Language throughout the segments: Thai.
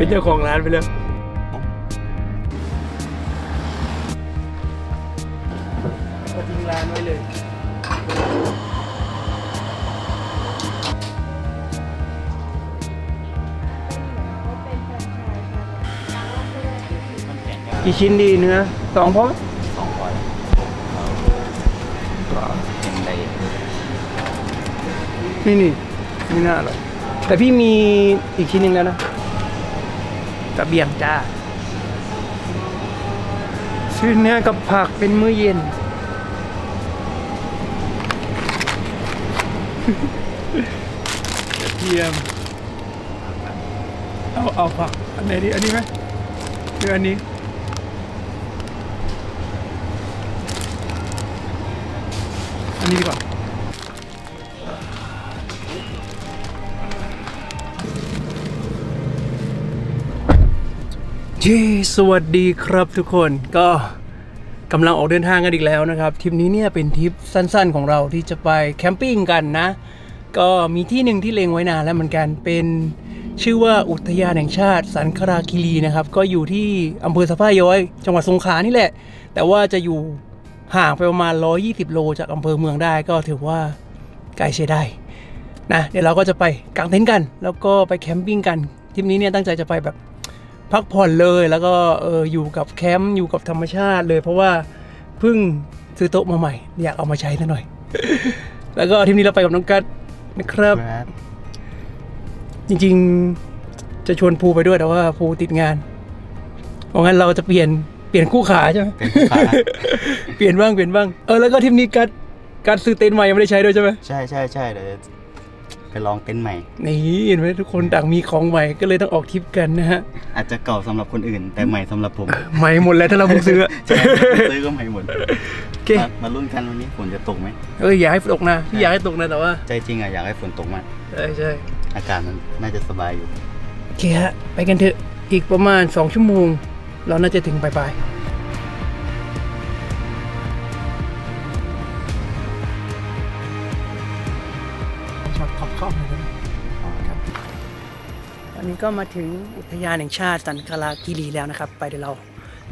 เป็นเจ้าของร้านไปแล้วก็ทิ้งร้านไว้เลย กี่ชิ้นดีเนื้อสองพอไหมสองพอแล้วยังได้นี่นี่ไม่น่าอร่อยแต่พี่มีอีกชิ้นหนึ่งแล้วนะ กระเบียงจ้า ซื้อเนื้อกับผักเป็นมื้อเย็น กระเทียม เอา เอาผัก อันไหนดี อันนี้ไหมหรืออันนี้อัน เย้สวัสดีครับทุกคนก็กำลังออกเดินทางกันอีกแล้วนะครับทริปนี้เนี่ยเป็นทริปสั้นๆของเราที่จะไปแคมปิ้งกันนะ ก็มีที่หนึ่งที่เลงไว้นานแล้วเหมือนกันเป็นชื่อว่าอุทยานแห่งชาติสันคราคิรีนะครับ ก็อยู่ที่อำเภอสะพาย้อย จังหวัดสงขลานี่แหละ แต่ว่าจะอยู่ห่างไปประมาณ 120 โลจากอำเภอเมืองได้ก็ถือว่าไกลใช้ได้นะเดี๋ยวเราก็จะไปกางเต็นท์กัน แล้วก็ไปแคมปิ้งกันทริปนี้เนี่ยตั้งใจจะไปแบบ พักผ่อนเลยแล้วก็เอออยู่กับแคมป์อยู่กับธรรมชาติเลย เพราะว่าเพิ่งซื้อโต๊ะมาใหม่ อยากเอามาใช้ซะหน่อย แล้วก็ทีมนี้เราไปกับน้องกัดนะครับครับจริงๆจะชวนภูไปด้วยแต่ว่าภูติดงานเพราะงั้นเราจะเปลี่ยนเปลี่ยนคู่ขาใช่ไหมเป็นผู้ค้าเปลี่ยนบ้างเปลี่ยนบ้างเออแล้วก็ทีมนี้กัดกัดซื้อเต็นท์ใหม่ยังไม่ได้ใช้ด้วยใช่ไหมใช่ใช่ใช่เดี๋ยว ไปลองเต็นท์ใหม่ นี่เห็นไหมทุกคนต่างมีของใหม่ก็เลยต้องออกทริปกันนะฮะ อาจจะเก่าสำหรับคนอื่น แต่ใหม่สำหรับผมใหม่หมดแล้วถ้าเราเพิ่งซื้อใช่ซื้อก็ใหม่หมดโอเคมามาลุ้นกันวันนี้ฝนจะตกไหมเอออย่าให้ตกนะพี่อยากให้ตกนะแต่ว่าใจจริงอะอยากให้ฝนตกมากใช่ใช่อากาศมันน่าจะสบายอยู่โอเคฮะไปกันเถอะอีกประมาณ 2 ชั่วโมง เราน่าจะถึงปลายๆ นนี้ก็มาถึงอุทยานแห่งชาติสันคาราคิรีแล้วนะครับ ไปเดี๋ยวเรา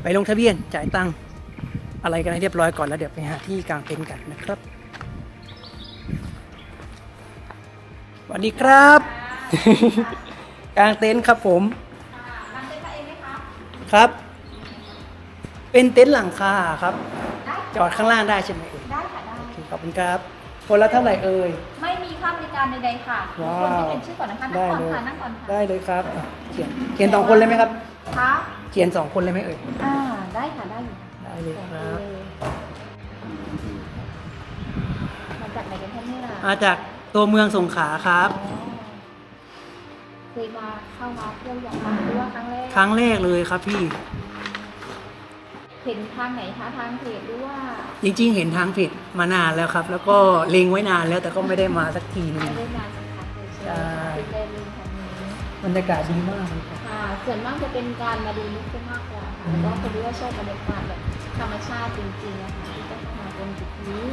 ไปลงทะเบียนจ่ายตังค์อะไรกันให้เรียบร้อยก่อนแล้วเดี๋ยวไปหาที่กางเต็นท์กันนะครับสวัสดีครับ กางเต็นท์ครับผมครับ เป็นเต็นท์หลังคาครับ จอดข้างล่างได้ใช่ไหมเอ่ยได้ค่ะได้โอเคขอบคุณครับ คนละเท่าไหร่เอ่ยไม่มีค่าบริ การใดๆค่ะทุกว้าคนที่วเป็นชื่อก่อนนะคะนั่ได้งก่อนเลยค่ะนั่งก่อนค่ะได้เลยครับอะเขียนเขียนสองคนเลยไหมครับ คะเขียนสองคนเลยไหมเอ่ย อ่าได้ค่ะได้อยู่ได้เลยครับมาจากไหนกันคะเนี่ยมาจากตัวเมืองสงขลาครับ อ๋อเคยมาเข้ามาเที่ยวอย่างไรหรือว่าครั้งแรกครั้งแรกเลยครับพี่ เห็นทางไหนคะทางเพจหรือว่า จริงๆ เห็นทางผิดมานานแล้วครับ แล้วก็เล็งไว้นานแล้วแต่ก็ไม่ได้มาสักทีนึงไม่ได้มาสักพักเลยใช่ไหมใช่ เป็นแดนลิงทางนี้บรรยากาศดีมากเลยครับค่ะส่วนมากจะเป็นการมาดูนกมากกว่าค่ะแล้วก็คนที่ว่าชอบบรรยากาศแบบธรรมชาติจริงๆนะคะที่จะเข้ามาตรงจุดนี้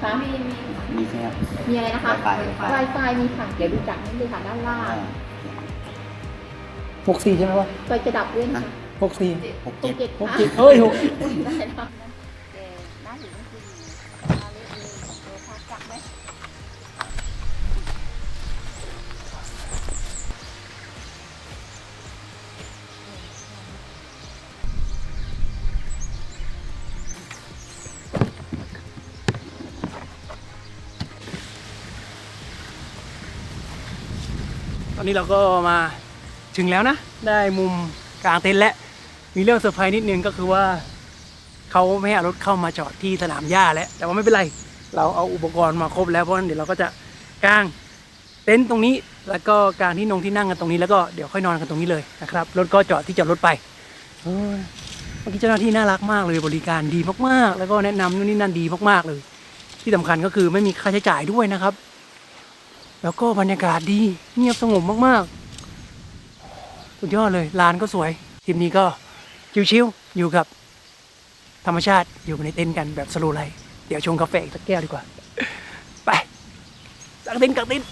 ค่ะมีมีมีใช่ไหมครับมีอะไรนะคะ Wi-Fi Wi-Fi มีค่ะเดี๋ยวดูจากนี่เลยค่ะด้านล่างอ่าหกสี่ใช่ไหมวะไฟจะดับด้วยนะคะหกสี่หกโอเจ็ดเคหกค่ะเจ็ดเฮ้ยหก ได้แล้ว อนนี้เราก็มาถึงแล้วนะ ได้มุมกลางเต็นท์แล้วมีเรื่องเซอร์ไพรส์นิดนึงก็คือว่าเขาไม่ให้เอารถเข้ามาจอดที่สนามหญ้าแล้ว แต่ว่าไม่เป็นไร เราเอาอุปกรณ์มาครบแล้วเพราะฉะนั้นเดี๋ยวเราก็จะกางเต็นท์ตรงนี้ แล้วก็กางที่นงที่นั่งกันตรงนี้แล้วก็เดี๋ยวค่อยนอนกันตรงนี้เลยนะครับรถก็จอดที่จอดรถไปเมื่อกี้เจ้าหน้าที่น่ารักมากเลยบริการดีมากๆ แล้วก็แนะนำนู่นนี่นั่นดีมากๆเลย ที่สำคัญก็คือไม่มีค่าใช้จ่ายด้วยนะครับ แล้วก็บรรยากาศดีเงียบสงบมากๆ สุดยอดเลยลานก็สวยทริปนี้ก็ชิวๆอยู่กับธรรมชาติอยู่ในเต็นท์กันแบบสโลไลเดี๋ยวชงกาแฟอีกสักแก้วดีกว่า ไปสักเต็นท์กักเต็นท์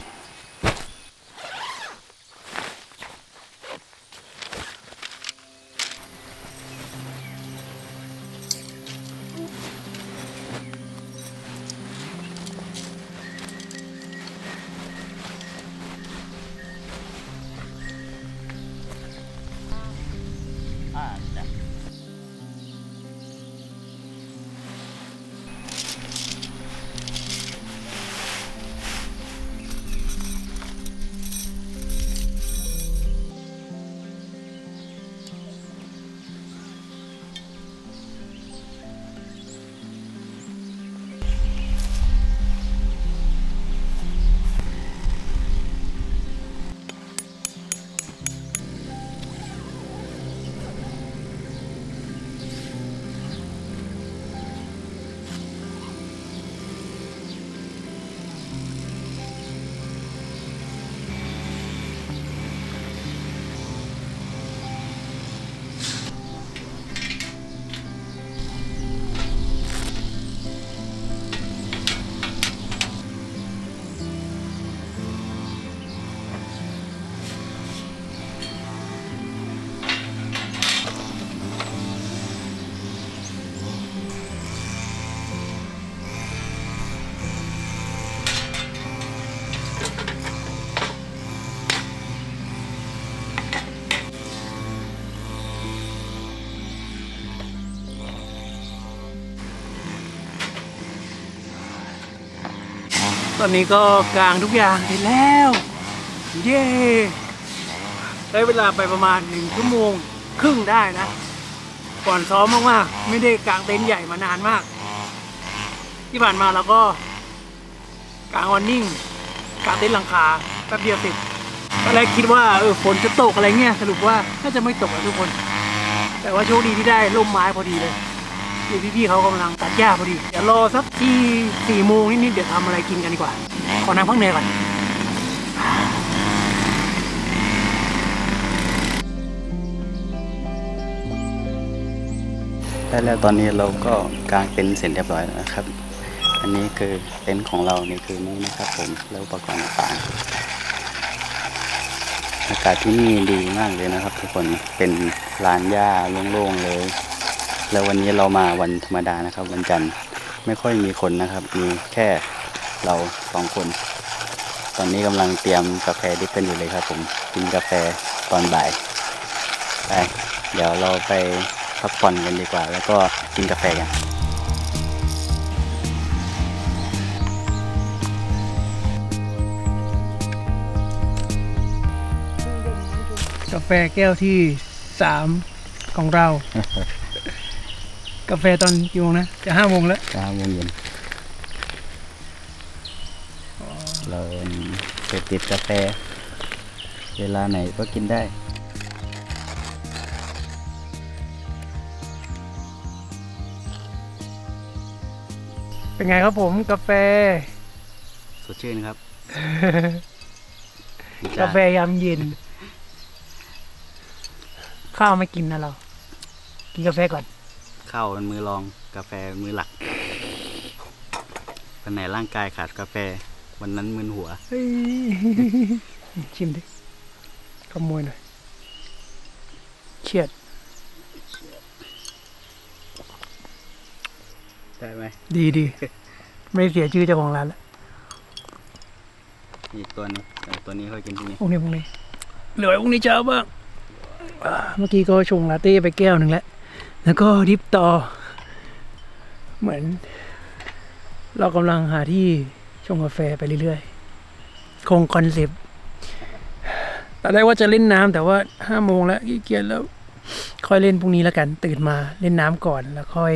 ตอนนี้ก็กลางทุกอย่างเสร็จแล้ว เย้ได้เวลาไปประมาณหนึ่งชั่วโมงครึ่งได้นะ ก่อนซ้อมมากๆ ไม่ได้กางเต็นท์ใหญ่มานานมาก ที่ผ่านมาเราก็กางวันนิ่งกางเต็นท์หลังคาแป๊บเดียวเสร็จตอนแรกคิดว่าเออฝนจะตกอะไรเงี้ยสรุปว่าน่าจะไม่ตกอะทุกคน แต่ว่าโชคดีที่ได้ร่มไม้พอดีเลย คือพี่ๆเขากำลังตัดหญ้าพอดี เดี๋ยวรอสักที่สี่โมงนิดๆเดี๋ยวทำอะไรกินกันดีกว่า ขอน้ำพักเหนื่อยก่อนได้แล้วตอนนี้เราก็กางเต็นท์เสร็จเรียบร้อยแล้วนะครับ อันนี้คือเต็นท์ของเรานี่คือนี่นะครับผมแล้วอุปกรณ์ต่างอากาศที่นี่ดีมากเลยนะครับ ทุกคนเป็นลานหญ้าโล่งๆเลย แล้ววันนี้เรามาวันธรรมดานะครับ วันจันทร์ไม่ค่อยมีคนนะครับ มีแค่เราสองคน ตอนนี้กำลังเตรียมกาแฟดิบกันอยู่เลยครับ ผมกินกาแฟตอนบ่ายไปเดี๋ยวเราไปพักผ่อนกันดีกว่า แล้วก็กินกาแฟกันกาแฟแก้วที่สามของเรา กาแฟตอนกี่โมงนะ จะห้าโมงแล้วเช้าโมงเย็นเราเสพติดกาแฟ เวลาไหนก็กินได้เป็นไงครับผมกาแฟ สดชื่นครับ กาแฟยามเย็น ข้าวไม่กินนะเรา กินกาแฟก่อน ข้าวเป็นมือรองกาแฟเป็นมือหลักวันไหนร่างกายขาดกาแฟ วันนั้นมึนหัว เฮ้ยชิมดิขโมยหน่อยเฉียด ได้ไหมดีดี ไม่เสียชื่อเจ้าของร้านแล้วอีกตัวหนึงแต่ตัวนี้ค่อยกินที่นี่พรุ่งนี้พรุ่งนี้ เหลือไว้พรุ่งนี้เช้าบ้างอ่าเมื่อกี้ก็ชงลาเต้ไปแก้วหนึ่งแล้ว แล้วก็ดิฟต่อ เหมือน เรากำลังหาที่ชงกาแฟไปเรื่อยๆ คงคอนเซปต์ตอนแรกว่าจะเล่นน้ำแต่ว่าห้าโมงแล้วขี้เกียจแล้ว ค่อยเล่นพรุ่งนี้แล้วกัน ตื่นมาเล่นน้ำก่อนแล้วค่อย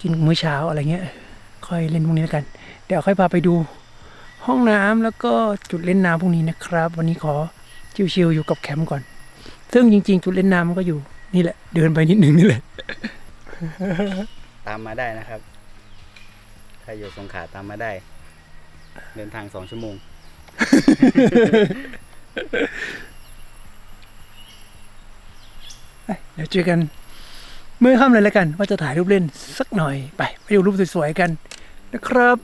กินมื้อเช้าอะไรเงี้ย ค่อยเล่นพรุ่งนี้แล้วกัน เดี๋ยวค่อยพาไปดูห้องน้ำแล้วก็จุดเล่นน้ำพวกนี้นะครับ วันนี้ขอชิวๆอยู่กับแคมป์ก่อน ซึ่งจริง ๆ จุดเล่นน้ำมันก็อยู่ นี่แหละ เดินไปนิดหนึ่งนี่แหละ ตามมาได้นะครับ ถ้าอยู่สงขลาตามมาได้ เดินทางสองชั่วโมง เดี๋ยวเจอกันเมื่อค่ำเลยแล้วกัน ว่าจะถ่ายรูปเล่นสักหน่อยไป ไปดูรูปสวยๆกันนะครับ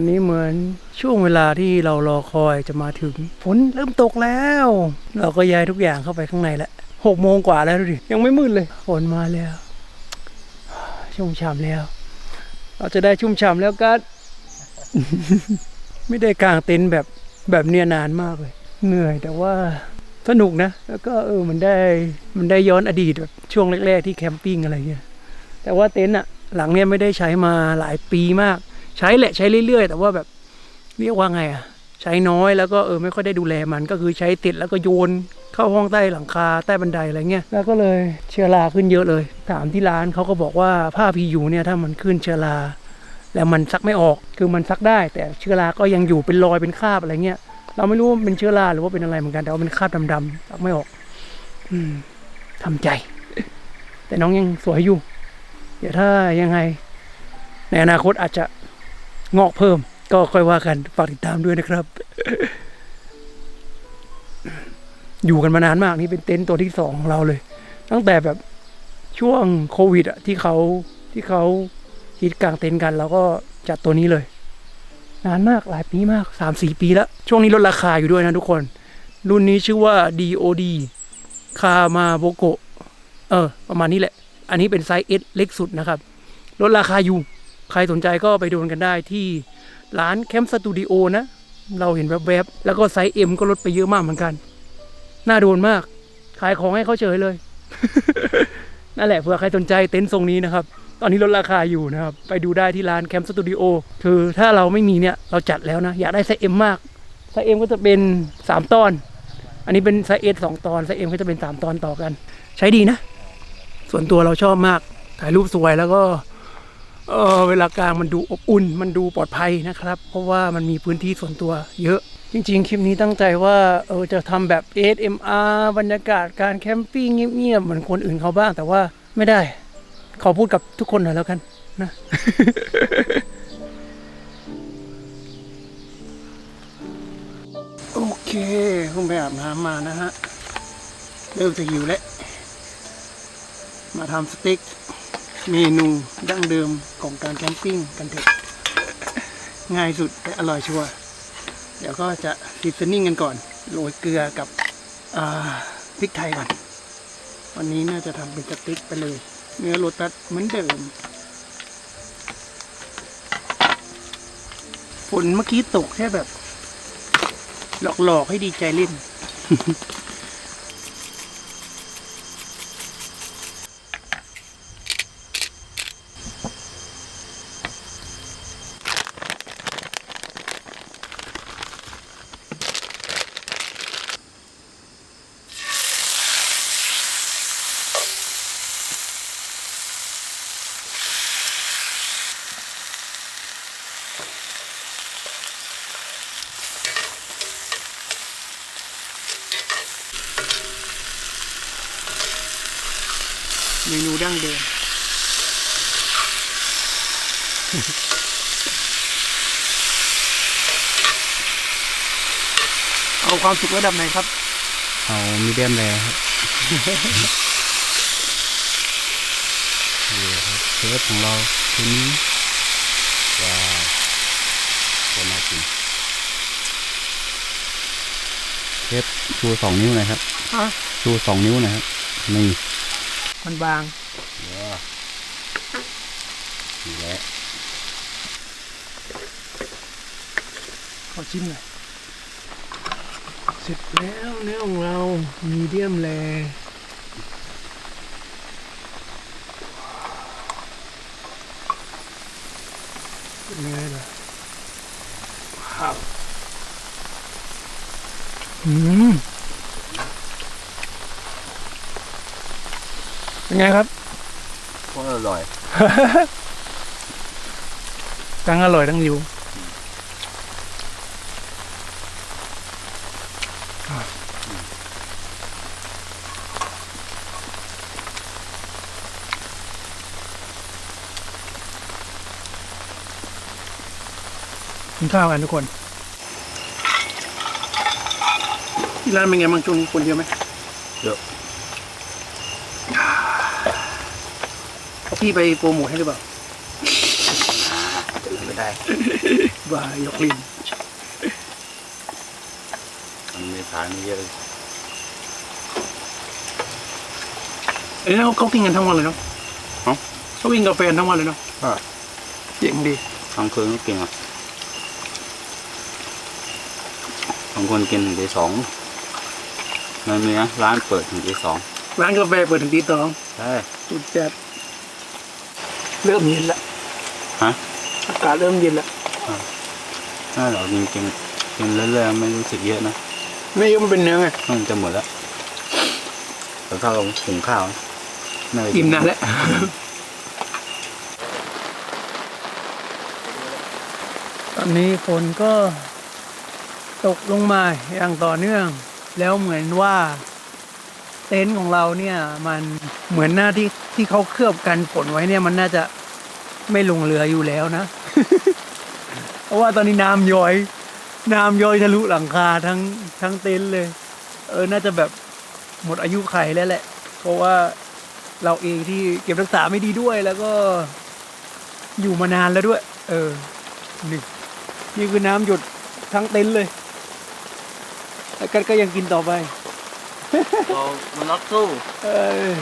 อนนี้เหมือนช่วงเวลาที่เรารอคอยจะมาถึงฝนเริ่มตกแล้ว เราก็ย้ายทุกอย่างเข้าไปข้างในแล้วหกโมงกว่าแล้วดูดิยังไม่มืดเลยฝนมาแล้วชุ่มฉ่ำแล้ว เราจะได้ชุ่มฉ่ำแล้วกัดไม่ได้กางเต็นท์แบบแบบเนี้ยนานมากเลย เหนื่อยแต่ว่าสนุกนะ แล้วก็เออมันได้มันได้ย้อนอดีตแบบช่วงแรก ๆ ที่แคมปิ้งอะไรเงี้ยแต่ว่าเต็นท์อะหลังเนี้ยไม่ได้ใช้มาหลายปีมาก ใช้แหละใช้เรื่อยๆ แต่ว่าแบบเรียกว่าไงอะใช้น้อยแล้วก็เออไม่ค่อยได้ดูแลมันก็คือใช้ติดแล้วก็โยนเข้าห้องใต้หลังคาใต้บันไดอะไรเงี้ยแล้วก็เลยเชื้อราขึ้นเยอะเลย ถามที่ร้านเขาก็บอกว่าผ้าพียูเนี่ยถ้ามันขึ้นเชื้อราแล้วมันซักไม่ออกคือมันซักได้ แต่เชื้อราก็ยังอยู่เป็นรอยเป็นคราบอะไรเงี้ยเราไม่รู้ว่าเป็นเชื้อราหรือว่าเป็นอะไรเหมือนกันแต่ว่าเป็นคราบดำๆซักไม่ออก อืมทำใจ แต่น้องยังสวยอยู่เดี๋ยวถ้ายังไง ในอนาคตอาจจะ งอกเพิ่ม ก็ค่อยว่ากันฝากติดตามด้วยนะครับ อยู่กันมานานมากนี่เป็นเต็นท์ตัวที่สองของเราเลย ตั้งแต่แบบช่วงโควิดอะที่เขาที่เขาฮิตกลางเต็นท์กันเราก็จัดตัวนี้เลย นานมากหลายปีมากสามสี่ปีแล้ว ช่วงนี้ลดราคาอยู่ด้วยนะทุกคน รุ่นนี้ชื่อว่า DOD คามาโบโกเออ ประมาณนี้แหละ อันนี้เป็นไซส์ S เล็กสุดนะครับ ลดราคาอยู่ ใครสนใจก็ไปโดนกันได้ที่ร้านแคมป์สตูดิโอนะ เราเห็นแวบๆ แล้วก็ไซส์ M ก็ลดไปเยอะมากเหมือนกัน น่าโดนมาก ขายของให้เขาเฉยเลย นั่นแหละเผื่อใครสนใจเต็นท์ทรงนี้นะครับ ตอนนี้ลดราคาอยู่นะครับ ไปดูได้ที่ร้านแคมป์สตูดิโอคือถ้าเราไม่มีเนี่ย เราจัดแล้วนะ อยากได้ไซส์ M มมาก ไซส์ M ก็จะเป็น 3 ตอน อันนี้เป็นไซส์ S สองตอนไซส์ M ก็จะเป็น 3 ตอนต่อกัน ใช้ดีนะ ส่วนตัวเราชอบมาก ถ่ายรูปสวยแล้วก็ เออเวลากลางมันดูอบอุ่น มันดูปลอดภัยนะครับ เพราะว่ามันมีพื้นที่ส่วนตัวเยอะ จริงๆ คลิปนี้ตั้งใจว่าเออจะทำแบบ ASMR บรรยากาศการแคมปิ้งเงียบๆเหมือนคนอื่นเขาบ้าง แต่ว่าไม่ได้ ขอพูดกับทุกคนหน่อยแล้วกันนะโอเคเพิ่งไปอาบน้ำมานะฮะ เริ่มจะหิวแล้ว มาทำสเต็ก เมนูดั้งเดิมของการแคมปิ้งกันเถอะง่ายสุดแต่อร่อยชัวร์เดี๋ยวก็จะซีซนิ่งกันก่อนโรยเกลือกับพริกไทยก่อน วันนี้น่าจะทำเป็นสเต็กไปเลย เนื้อโรตัสเหมือนเดิมฝนเมื่อกี้ตกแค่แบบ หลอกๆให้ดีใจเล่น ความสุขระดับไหนครับ เอามีเดียมแรครับนี่ครับเชฟของเราคนนี้ว้าวจะน่ากินเชฟชูสองนิ้วหน่อยครับฮะชูสองนิ้วหน่อยครับนี่มันบางนี่แหละขอชิมหน่อยเส ร็จแล้วเนื้อของเรามีเดียมแลเป็นไงล่ะว้าวอืมเป็นไงครับโคตรอร่อย ทั้งอร่อยทั้งหิว กินข้าวกันทุกคนที่ร้านเป็นไงบางช่วงนี้คนเยอะไหมเยอะพี่ไปโปรโมทให้หรือเปล่าจะเลยไม่ได้ว่ายกลิ้นมันมีทางนี้เยอะเอ้ยเขาเขากินกันทั้งวันเลยเนาะเอ้าเขาวิ่งกาแฟนทั้งวันเลยเนาะอ่าเจ๋งดีบางคืนก็กินอะบางคนกินถึงตีสองมันมีนะร้านเปิดถึงตีสองร้านกาแฟเปิดถึงตีสองใช่สุดจัดเริ่มเย็นละฮะอากาศเริ่มเย็นละถ้าเรากินกินกินเรื่อยๆไม่รู้สึกเยอะนะไม่เยอะมันเป็นเนื้อไงมันจะหมดแล้วแต่ถ้าเราหุงข้าวน่าจะอิ่มนานแล้วตอนนี้ฝนก็ ตกลงมาอย่างต่อเนื่อง แล้วเหมือนว่าเต็นท์ของเราเนี่ยมันเหมือนหน้าที่ที่เขาเคลือบกันฝนไว้เนี่ยมันน่าจะไม่ลงเรืออยู่แล้วนะ เพราะว่าตอนนี้น้ำย้อย น้ำย้อยทะลุหลังคาทั้งทั้งเต็นท์เลย เออน่าจะแบบหมดอายุไขแล้วแหละ เพราะว่าเราเองที่เก็บรักษาไม่ดีด้วยแล้วก็อยู่มานานแล้วด้วย เออนี่นี่คือน้ำหยดทั้งเต็นท์เลย แล้วกันก็ยังกินต่อไปเรามันรักสู้เออ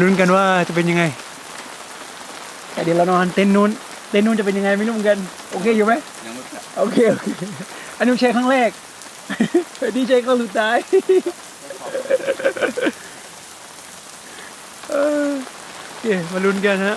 ลุ้นกันว่าจะเป็นยังไง แต่เดี๋ยวเรานอนเต็นท์นู้น เต็นท์นู้นจะเป็นยังไงไม่รู้เหมือนกัน โอเคอยู่ไหมยังไม่กลับโอเคโอเค อันนี้ใช้ครั้งแรก ดีใจก็หลุดตายเออโอเคมาลุ้นกันฮะ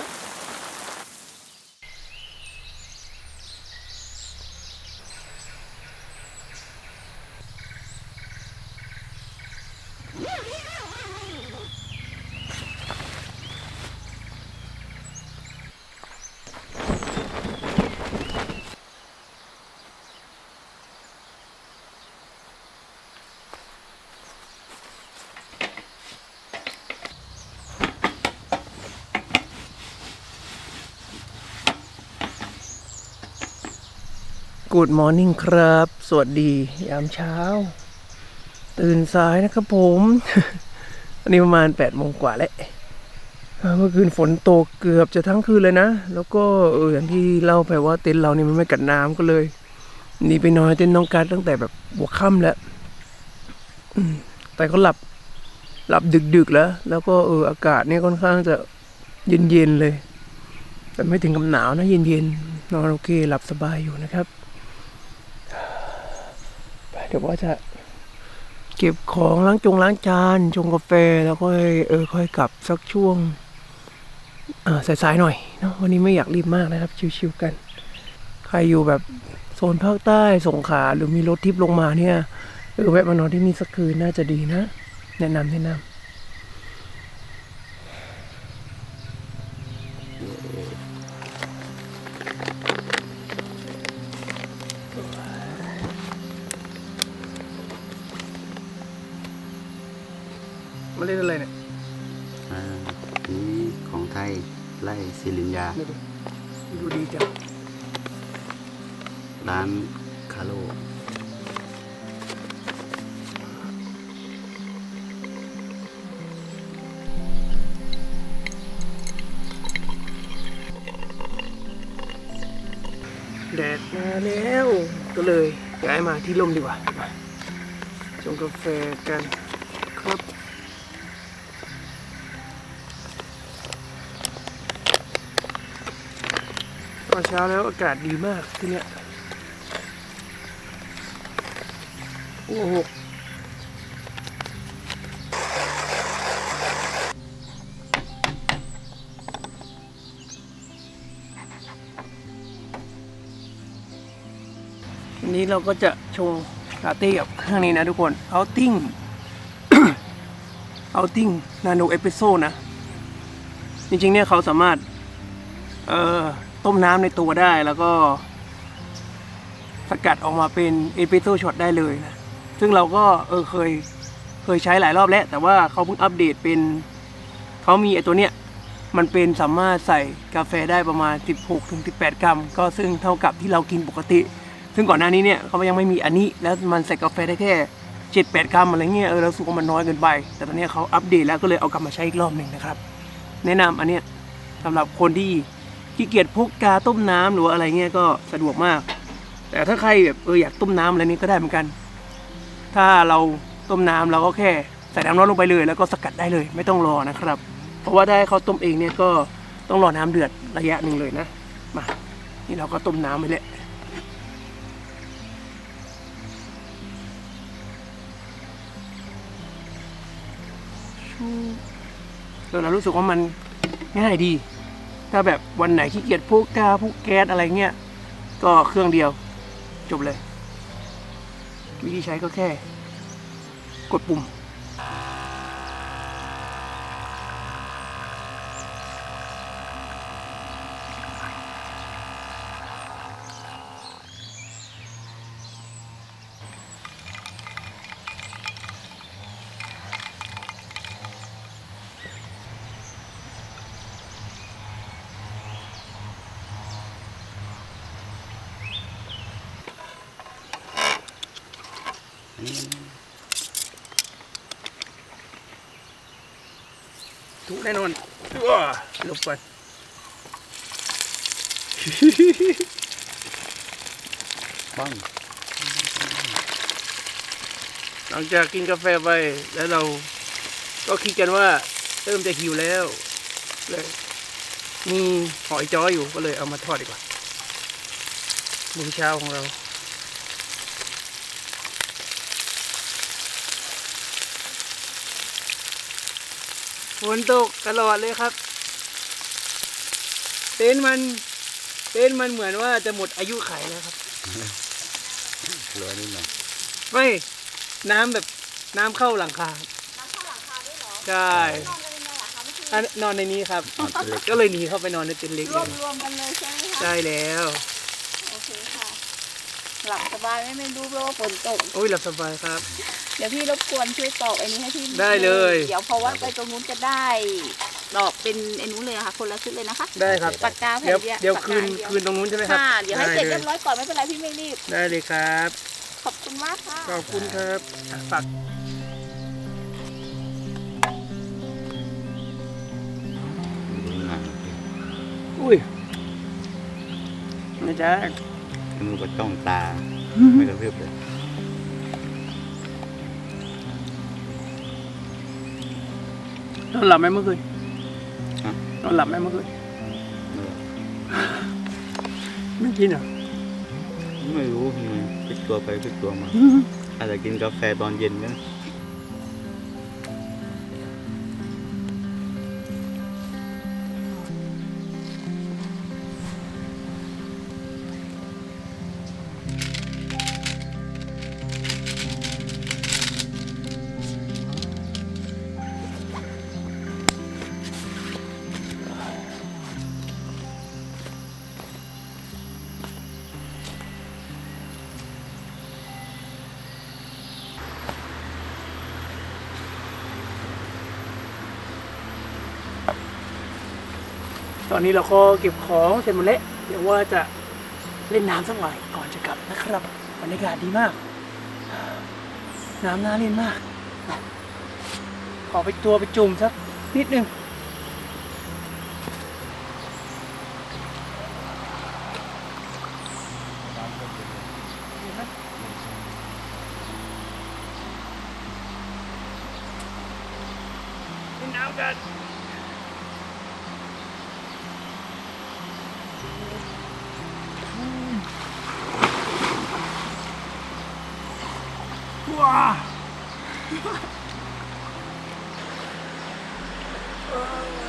Good morning ครับ สวัสดียามเช้า ตื่นสายนะครับผม อันนี้ประมาณ8ปดโมงกว่าแล้วเมื่อคืนฝนตกเกือบจะทั้งคืนเลยนะ แล้วก็เอออย่างที่เล่าไปว่าเต็นท์เรานี่มันไม่กัดน้ำก็เลยหนีไปนอนเต็นท์น้องกัดตั้งแต่แบบหัวค่ำแล้วแต่ก็หลับหลับดึกๆแล้ว แล้วก็เอออากาศเนี่ยค่อนข้างจะเย็นๆเลย แต่ไม่ถึงกับหนาวนะเย็นๆนอนโอเคหลับสบายอยู่นะครับ เดี๋ยวว่าจะเก็บของล้างจงล้างจานชงกาแฟแล้วค่อยเออค่อยกลับสักช่วงสายๆหน่อยเนาะวันนี้ไม่อยากรีบมากนะครับ ชิวๆกัน ใครอยู่แบบโซนภาคใต้สงขลาหรือมีรถทิพย์ลงมาเนี่ยเออแวะมานอนที่นี่สักคืนน่าจะดีนะ แนะนำแนะนำ อ่านี่ของไทยไล่ซิลินยาดูดิดูดีจังร้านคาโลแดดมาแล้ว ก็เลยย้ายมาที่ร่มดีกว่ามาชงกาแฟกัน อนเช้าแล้วอากาศดีมากที่เนี้ยโอ้โหวันนี้เราก็จะชงลาเต้กับเครื่องนี้นะทุกคนเอาติ้งเอาติ้งนาโนเอสเปรสโซ่นะ จริงๆเนี่ยเขาสามารถ เอ่อ ต้มน้ำในตัวได้แล้วก็สกัดออกมาเป็นเอสเปรสโซ่ช็อตได้เลยนะ ซึ่งเราก็เออเคยเคยใช้หลายรอบแล้ว แต่ว่าเขาเพิ่งอัปเดตเป็นเขามีไอตัวเนี้ยมันเป็นสามารถใส่กาแฟได้ประมาณ 16ถึง18 กรัม ก็ซึ่งเท่ากับที่เรากินปกติ ซึ่งก่อนหน้านี้เนี่ยเขายังไม่มีอันนี้แล้วมันใส่กาแฟได้แค่7-8กรัมอะไรเงี้ยเออเราสูกมันน้อยเกินไป แต่ตอนนี้เขาอัปเดตแล้วก็เลยเอากลับมาใช้อีกรอบหนึ่งนะครับ แนะนำอันเนี้ยสำหรับคนที่ ขี้เกียจพกกาต้มน้ำหรืออะไรเงี้ยก็สะดวกมาก แต่ถ้าใครแบบเอออยากต้มน้ำอะไรนี้ก็ได้เหมือนกัน ถ้าเราต้มน้ำเราก็แค่ใส่น้ำร้อนลงไปเลย แล้วก็สกัดได้เลย ไม่ต้องรอนะครับ เพราะว่าถ้าให้เขาต้มเองเนี่ยก็ต้องรอน้ำเดือดระยะหนึ่งเลยนะมานี่เราก็ต้มน้ำไปเลยชูเรารู้สึกว่ามันง่ายดี ถ้าแบบวันไหนขี้เกียจพวกกาพวกแก๊สอะไรเงี้ย ก็เครื่องเดียว จบเลย วิธีใช้ก็แค่ กดปุ่ม แน่นอนว้าลบไปบ้างหลังจากกินกาแฟไปแล้วเราก็คิดกันว่าเริ่มจะหิวแล้วเลยมีหอยจ้ออยู่ก็เลยเอามาทอดดีกว่ามื้อเช้าของเรา ฝนตกตลอดเลยครับ เต็นท์มัน เต็นท์มันเหมือนว่าจะหมดอายุไขแล้วครับเหลือนิดหน่อยไม่น้ำแบบน้ำเข้าหลังคาน้ำเข้าหลังคาด้วยเหรอใช่นอนกันยังไงอะคะเมื่อคืนอันนอนในนี้ครับนอนตัวเล็กก็เลยหนีเข้าไปนอนในเต็นท์เล็กรเลวมยรวมกันเลยใช่ไหมคะ ใช่แล้ว โอเคค่ะ หลับสบายไม่ไม่รู้เพราะว่าฝนตก โอ้ยหลับสบายครับ เดี๋ยวพี่รบกวนช่วยตอบไอ้นี้ให้พี่ได้เลย เดี๋ยวเพราะว่าไปตรงนู้นจะได้ตอบเป็นไอ้นู้นเลยอะค่ะ คนละชุดเลยนะคะได้ครับ ปากกาแผ่เดี๋ยวนเดียวเดี๋ยวปากคืกานอันเดียวคืนตรงนู้นใช่ไหมครับค่ะ เดี๋ยวให้เสร็จได้เรีเลยบร้อยก่อนไม่เป็นไรพี่ไม่รีบ ได้เลยครับ ขอบคุณมากค่ะ ขอบคุณครับอะฝากดีมากอุ้ยนะจ๊ะมือก็จ้องตา ไม่กระพริบเลย นอนหลับไหมเมื่อคืนฮะนอนหลับไหมเมื่อคืนไม่กินเหรอไม่รู้ทำไมพลิกตัวไปพลิกตัวมาอาจจะกินกาแฟตอนเย็นก็ได้ อนนี้เราก็เก็บของเสร็จหมดแล้วเดี๋ยวว่าจะเล่นน้ำสักหน่อยก่อนจะกลับนะครับบรรยากาศดีมาก น้ำน่าเล่นมาก ขอไปตัวไปจุ่มสักนิดนึง うわ。